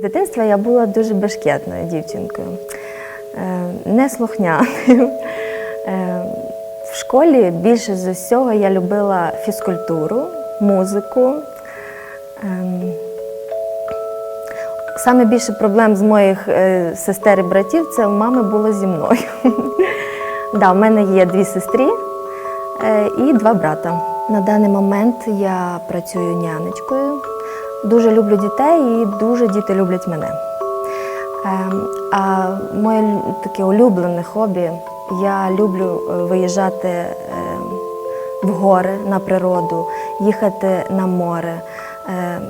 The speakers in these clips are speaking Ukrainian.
З дитинства я була дуже бешкетною дівчинкою, е, неслухняною. Е, В школі більше з усього я любила фізкультуру, музику. Ем, Саме більше проблем з моїх е, сестер і братів це у мами було зі мною. Да, у мене є дві сестри і два брата. На даний момент я працюю нянечкою. Дуже люблю дітей і дуже діти люблять мене. Ем, А моє таке улюблене хобі я люблю е, виїжджати ем, в гори на природу, їхати на море. Ем,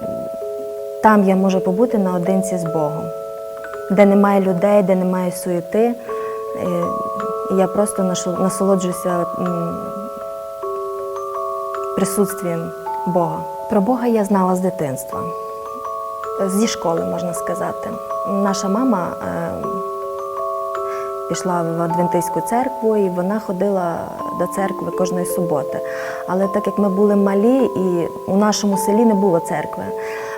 Там я можу побути наодинці з Богом, де немає людей, де немає суєти. Е, Я просто насолоджуюся присутствієм Бога. Про Бога я знала з дитинства, зі школи, можна сказати. Наша мама е, пішла в Адвентистську церкву і вона ходила до церкви кожної суботи. Але так як ми були малі і у нашому селі не було церкви,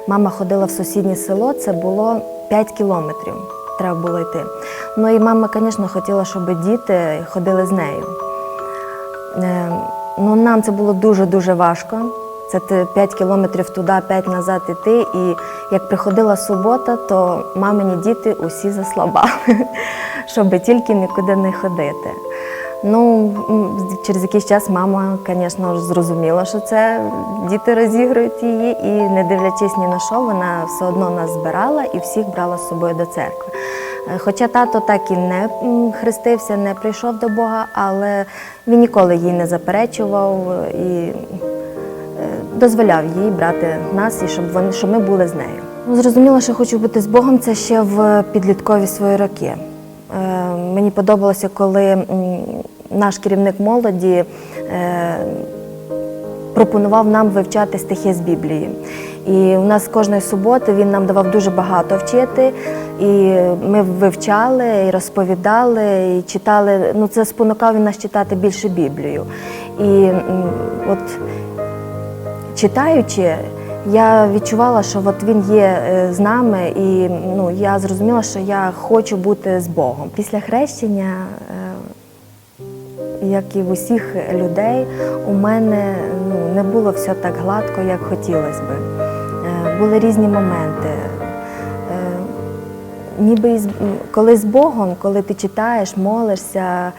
мама ходила в сусіднє село, це було 5 кілометрів. Треба було йти. Ну і мама, звісно, хотіла, щоб діти ходили з нею. Е, Ну, нам це було дуже-дуже важко. Це ти 5 кілометрів туди, 5 назад іти. І як приходила субота, то мамині діти усі заслабали, щоб тільки нікуди не ходити. Ну, через якийсь час мама, звісно, зрозуміла, що це діти розігрують її, і не дивлячись ні на що, вона все одно нас збирала і всіх брала з собою до церкви. Е, Хоча тато так і не хрестився, не прийшов до Бога, але він ніколи їй не заперечував і дозволяв їй брати нас і щоб вони щоб ми були з нею. Ну, Зрозуміло, що хочу бути з Богом. Це ще в підліткові свої роки. Е, Мені подобалося, коли наш керівник молоді е, пропонував нам вивчати стихи з Біблії. І у нас кожної суботи він нам давав дуже багато вчити. І ми вивчали, і розповідали, і читали. Ну, це спонукав він нас читати більше Біблію. І от читаючи, я відчувала, що от він є е, з нами, і ну, я зрозуміла, що я хочу бути з Богом. Після хрещення, е, як і в усіх людей, у мене ну, не було все так гладко, як хотілося би. Е, Були різні моменти. Ніби коли з Богом, коли ти читаєш, молишся,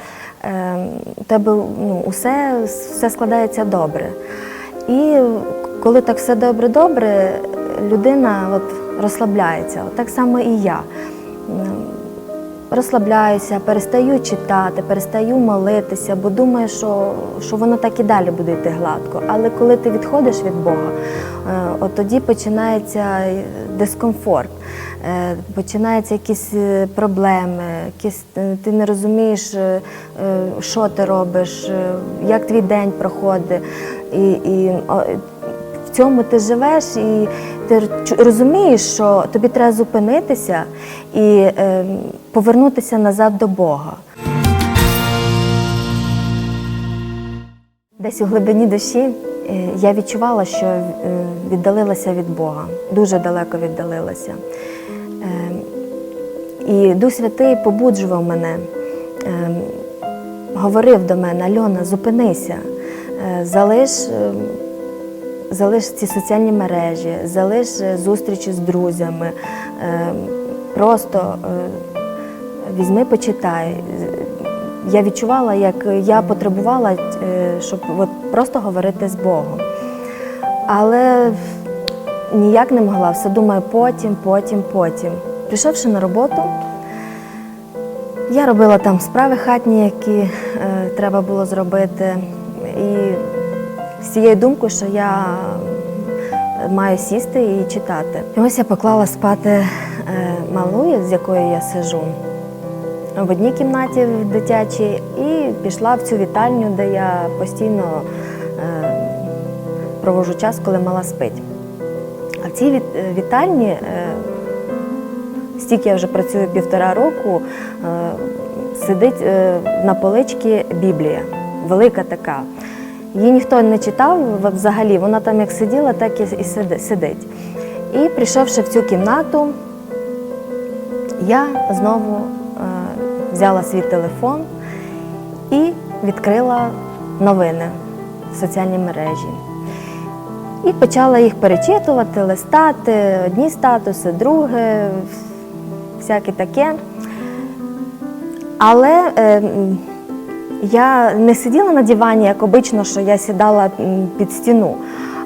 тебе ну, усе, все складається добре. І коли так все добре-добре, людина от розслабляється. От так само і я. Розслабляюся, перестаю читати, перестаю молитися, бо думаю, що, що воно так і далі буде йти гладко. Але коли ти відходиш від Бога, е, от тоді починається дискомфорт, е, починаються якісь е, проблеми, якісь, ти не розумієш, що ти робиш, як твій день проходить. І, і в цьому ти живеш і ти розумієш, що тобі треба зупинитися і е, повернутися назад до Бога. Десь у глибині душі е, я відчувала, що е, віддалилася від Бога, дуже далеко віддалилася. Е, І Дух Святий побуджував мене, е, говорив до мене: Альона, зупинися, е, залиш. Залиш ці соціальні мережі, залиш е, зустрічі з друзями. е, Просто е, візьми, почитай. Я відчувала, як я потребувала, щоб от просто говорити з Богом. Але ніяк не могла, все думаю, потім, потім, потім. Прийшовши на роботу, я робила там справи хатні, які е, треба було зробити. І з цією думкою, що я маю сісти і читати. І ось я поклала спати е, малу, з якою я сижу в одній кімнаті в дитячій, і пішла в цю вітальню, де я постійно е, провожу час, коли мала спить. А в цій е, вітальні, стільки я вже працюю півтора року, сидить на поличці Біблія, велика така. Її ніхто не читав взагалі, вона там як сиділа, так і сидить. І прийшовши в цю кімнату, Я знову е, взяла свій телефон і відкрила новини в соціальній мережі. І почала їх перечитувати, листати, одні статуси, друге, всяке таке. Але е, я не сиділа на дивані, як обично, що я сідала під стіну,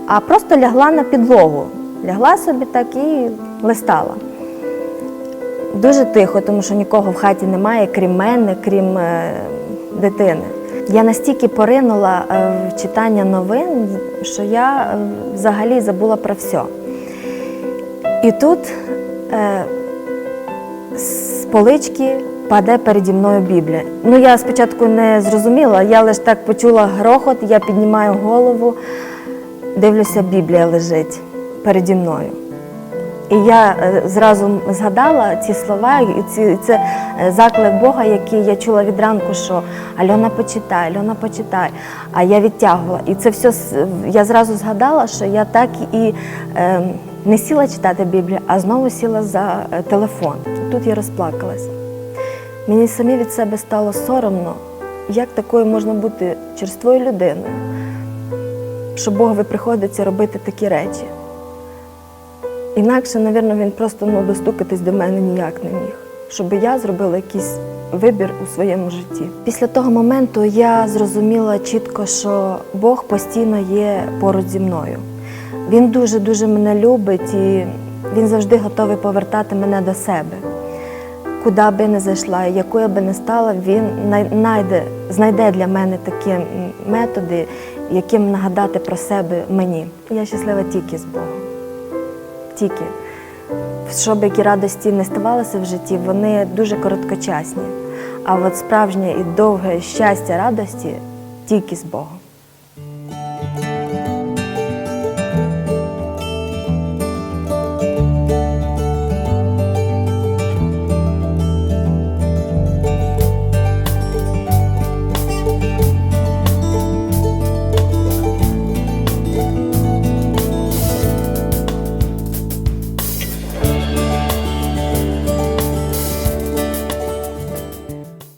а просто лягла на підлогу. Лягла собі так і листала. Дуже тихо, тому що нікого в хаті немає, крім мене, крім е, дитини. Я настільки поринула е, в читання новин, що я е, взагалі забула про все. І тут е, з полички паде переді мною Біблія. Ну, я спочатку не зрозуміла, я лише так почула грохот, я піднімаю голову, дивлюся, Біблія лежить переді мною. І я е, зразу згадала ці слова, і ці, це е, заклик Бога, який я чула від ранку, що Альона почитай, Альона почитай. А я відтягувала. І це все я зразу згадала, що я так і е, не сіла читати Біблію, а знову сіла за е, телефон. Тут я розплакалася. Мені самі від себе стало соромно, як такою можна бути черствою людиною, що Богові приходиться робити такі речі. Інакше, напевно, він просто ну, достукатись до мене ніяк не міг, щоб я зробила якийсь вибір у своєму житті. Після того моменту я зрозуміла чітко, що Бог постійно є поруч зі мною. Він дуже-дуже мене любить і він завжди готовий повертати мене до себе. Куди би не зайшла, яку я би не стала, він най- найде, знайде для мене такі методи, яким нагадати про себе мені. Я щаслива тільки з Богом тільки. Щоб які радості не ставалися в житті, вони дуже короткочасні. А от справжнє і довге щастя радості тільки з Богом.